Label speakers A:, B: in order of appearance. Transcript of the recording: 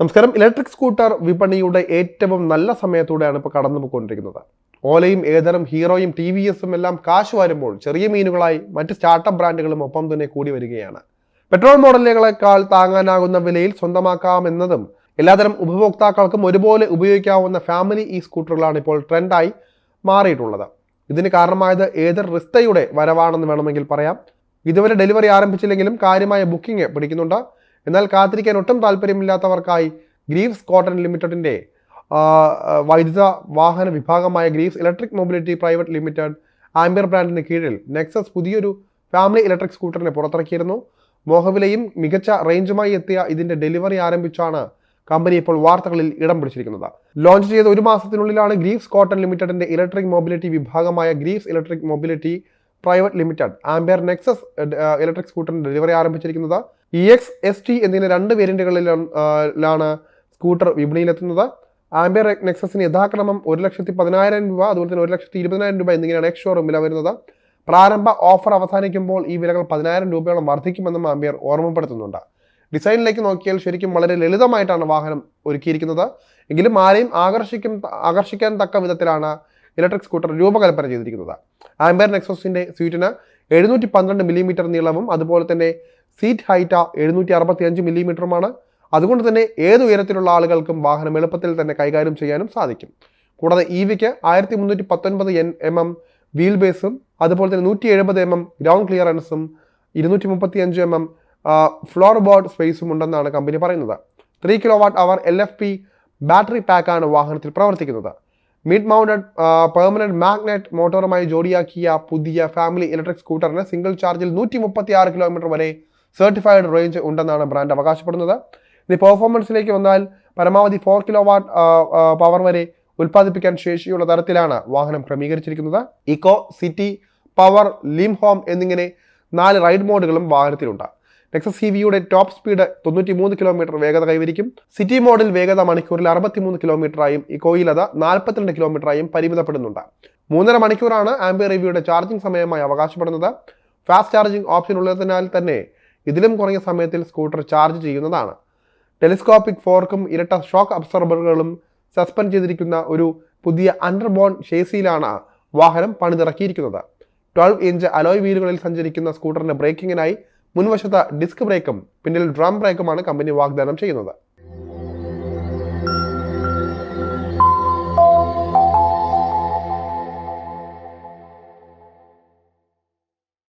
A: നമസ്കാരം. Electric scooter വിപണിയുടെ ഏറ്റവും നല്ല സമയത്തൂടെയാണ് ഇപ്പോൾ കടന്നു പോയിക്കൊണ്ടിരിക്കുന്നത് ഓലയും ഏതരം ഹീറോയും ടി വി എസും എല്ലാം കാശ് വരുമ്പോൾ ചെറിയ മീനുകളായി മറ്റ് സ്റ്റാർട്ടപ്പ് ബ്രാൻഡുകളും ഒപ്പം തന്നെ കൂടി വരികയാണ്. പെട്രോൾ മോഡലുകളെക്കാൾ താങ്ങാനാകുന്ന വിലയിൽ സ്വന്തമാക്കാമെന്നതും എല്ലാതരം ഉപഭോക്താക്കൾക്കും ഒരുപോലെ ഉപയോഗിക്കാവുന്ന ഫാമിലി ഈ സ്കൂട്ടറുകളാണ് ഇപ്പോൾ ട്രെൻഡായി മാറിയിട്ടുള്ളത്. ഇതിന് കാരണമായത് ഏതർ റിസ്തയുടെ വരവാണെന്ന് വേണമെങ്കിൽ പറയാം. ഇതുവരെ ഡെലിവറി ആരംഭിച്ചില്ലെങ്കിലും കാര്യമായ ബുക്കിംഗ് പിടിക്കുന്നുണ്ട്. എന്നാൽ കാത്തിരിക്കാൻ ഒട്ടും താല്പര്യമില്ലാത്തവർക്കായി ഗ്രീവ്സ് കോട്ടൺ ലിമിറ്റഡിന്റെ വൈദ്യുത വാഹന വിഭാഗമായ Greaves electric mobility private limited Ampere ബ്രാൻഡിന് കീഴിൽ നെക്സസ് പുതിയൊരു ഫാമിലി ഇലക്ട്രിക് സ്കൂട്ടറിനെ പുറത്തിറക്കിയിരുന്നു. മോഹവിലയും മികച്ച റേഞ്ചുമായി എത്തിയ ഇതിന്റെ ഡെലിവറി ആരംഭിച്ചാണ് കമ്പനി ഇപ്പോൾ വാർത്തകളിൽ ഇടം പിടിച്ചിരിക്കുന്നത്. ലോഞ്ച് ചെയ്ത ഒരു മാസത്തിനുള്ളിലാണ് ഗ്രീവ്സ് കോട്ടൺ ലിമിറ്റഡിന്റെ ഇലക്ട്രിക് മൊബിലിറ്റി വിഭാഗമായ Greaves electric mobility private limited Ampere Nexus electric സ്കൂട്ടറിന്റെ delivery ആരംഭിച്ചിരിക്കുന്നത്. ഇ എക്സ് എസ് ടി എന്നിങ്ങനെ രണ്ട് വേരിയന്റുകളിലാണ് സ്കൂട്ടർ വിപണിയിലെത്തുന്നത്. ആംബിയർ നെക്സസിന് യഥാക്രമം ഒരു ലക്ഷത്തി പതിനായിരം രൂപ അതുപോലെ തന്നെ ഒരു ലക്ഷത്തി ഇരുപതിനായിരം രൂപ എന്നിങ്ങനെയാണ് എക്സ് ഷോറൂം വില വരുന്നത്. പ്രാരംഭ ഓഫർ അവസാനിക്കുമ്പോൾ ഈ വിലകൾ പതിനായിരം രൂപയോളം വർദ്ധിക്കുമെന്നും ആംബിയർ ഓർമ്മപ്പെടുത്തുന്നുണ്ട്. ഡിസൈനിലേക്ക് നോക്കിയാൽ ശരിക്കും വളരെ ലളിതമായിട്ടാണ് വാഹനം ഒരുക്കിയിരിക്കുന്നത്. എങ്കിലും ആരെയും ആകർഷിക്കും ആകർഷിക്കാൻ തക്ക വിധത്തിലാണ് ഇലക്ട്രിക് സ്കൂട്ടർ രൂപകൽപ്പന ചെയ്തിരിക്കുന്നത്. ആംബിയർ നെക്സസിന്റെ സീറ്റിന് എഴുന്നൂറ്റി പന്ത്രണ്ട് മില്ലിമീറ്റർ നീളവും അതുപോലെ തന്നെ സീറ്റ് ഹൈറ്റ് എഴുന്നൂറ്റി അറുപത്തി അഞ്ച് മില്ലിമീറ്ററുമാണ് അതുകൊണ്ട് തന്നെ ഏത് ഉയരത്തിലുള്ള ആളുകൾക്കും വാഹനം എളുപ്പത്തിൽ തന്നെ കൈകാര്യം ചെയ്യാനും സാധിക്കും. കൂടാതെ ഇ വിക്ക് ആയിരത്തി മുന്നൂറ്റി പത്തൊൻപത് എൻ എം എം വീൽ ബേസും അതുപോലെ തന്നെ നൂറ്റി എഴുപത് എം എം ഗ്രൗണ്ട് ക്ലിയറൻസും ഇരുന്നൂറ്റി മുപ്പത്തി അഞ്ച് എം എം ഫ്ലോർ ബോർഡ് സ്പേസും ഉണ്ടെന്നാണ് കമ്പനി പറയുന്നത്. Three kilowatt hour L F P battery പാക്കാണ് വാഹനത്തിൽ പ്രവർത്തിക്കുന്നത്. മിഡ് മൗണ്ടഡ് പെർമനന്റ് മാഗ്നറ്റ് മോട്ടോറുമായി ജോഡിയാക്കിയ പുതിയ ഫാമിലി ഇലക്ട്രിക് സ്കൂട്ടറിന് സിംഗിൾ ചാർജിൽ നൂറ്റി മുപ്പത്തി ആറ് കിലോമീറ്റർ വരെ സർട്ടിഫൈഡ് റേഞ്ച് ഉണ്ടെന്നാണ് ബ്രാൻഡ് അവകാശപ്പെടുന്നത്. ഇനി പെർഫോമൻസിലേക്ക് വന്നാൽ പരമാവധി ഫോർ കിലോ വാട്ട് പവർ വരെ ഉൽപ്പാദിപ്പിക്കാൻ ശേഷിയുള്ള തരത്തിലാണ് വാഹനം ക്രമീകരിച്ചിരിക്കുന്നത്. Eco city power limp home എന്നിങ്ങനെ നാല് റൈഡ് മോഡുകളും വാഹനത്തിലുണ്ട്. നെക്സസ് സി വിയുടെ ടോപ്പ് സ്പീഡ് തൊണ്ണൂറ്റി മൂന്ന് കിലോമീറ്റർ വേഗത കൈവരിക്കും. സിറ്റി മോഡൽ വേഗത മണിക്കൂറിൽ അറുപത്തിമൂന്ന് കിലോമീറ്ററായും ഇക്കോയിൽ അത് നാൽപ്പത്തിരണ്ട് കിലോമീറ്ററായും പരിമിതപ്പെടുന്നുണ്ട്. മൂന്നര മണിക്കൂറാണ് ആംബിയർ റിവ്യൂയുടെ ചാർജിംഗ് സമയമായി അവകാശപ്പെടുന്നത്. ഫാസ്റ്റ് ചാർജിംഗ് ഓപ്ഷൻ ഉള്ളതിനാൽ തന്നെ ഇതിലും കുറഞ്ഞ സമയത്തിൽ സ്കൂട്ടർ ചാർജ് ചെയ്യുന്നതാണ്. ടെലിസ്കോപ്പിക് ഫോർക്കും ഇരട്ട ഷോക്ക് അബ്സർബറുകളും സസ്പെൻഡ് ചെയ്തിരിക്കുന്ന ഒരു പുതിയ അണ്ടർബോൺ ഷേസിയിലാണ് വാഹനം പണിതിറക്കിയിരിക്കുന്നത്. ട്വൽവ് ഇഞ്ച് അലോയ് വീലുകളിൽ സഞ്ചരിക്കുന്ന സ്കൂട്ടറിന്റെ ബ്രേക്കിങ്ങിനായി മുൻവശത്ത് ഡിസ്ക് ബ്രേക്കും പിന്നിൽ ഡ്രം ബ്രേക്കുമാണ് കമ്പനി വാഗ്ദാനം ചെയ്യുന്നത്.